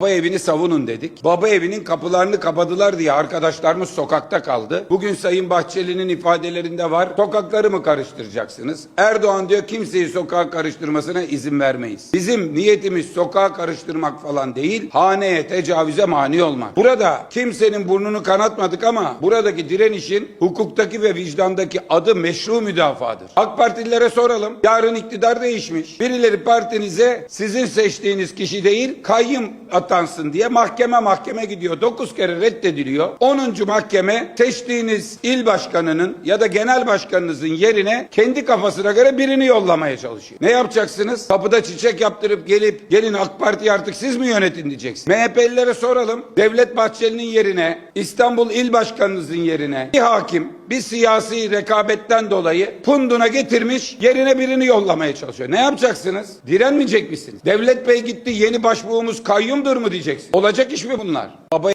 Baba evini savunun dedik. Baba evinin kapılarını kapadılar diye arkadaşlarımız sokakta kaldı. Bugün Sayın Bahçeli'nin ifadelerinde var. Sokakları mı karıştıracaksınız? Erdoğan diyor kimseyi sokağa karıştırmasına izin vermeyiz. Bizim niyetimiz sokağa karıştırmak falan değil. Haneye tecavüze mani olmak. Burada kimsenin burnunu kanatmadık ama buradaki direnişin hukuktaki ve vicdandaki adı meşru müdafadır. AK Partililere soralım. Yarın iktidar değişmiş. Birileri partinize sizin seçtiğiniz kişi değil kayyım atansın diye mahkeme mahkeme gidiyor. 9 kere reddediliyor. 10. mahkeme seçtiğiniz il başkanının ya da genel başkanınızın yerine kendi kafasına göre birini yollamaya çalışıyor. Ne yapacaksınız? Kapıda çiçek yaptırıp gelip gelin AK Parti artık siz mi yönetin diyeceksiniz. MHP'lilere soralım. Devlet Bahçeli'nin yerine İstanbul il başkanınızın yerine bir hakim bir siyasi rekabetten dolayı punduna getirmiş yerine birini yollamaya çalışıyor. Ne yapacaksınız? Direnmeyecek misiniz? Devlet Bey gitti yeni başbuğumuz kayyumdur mu diyeceksiniz? Olacak iş mi bunlar? Baba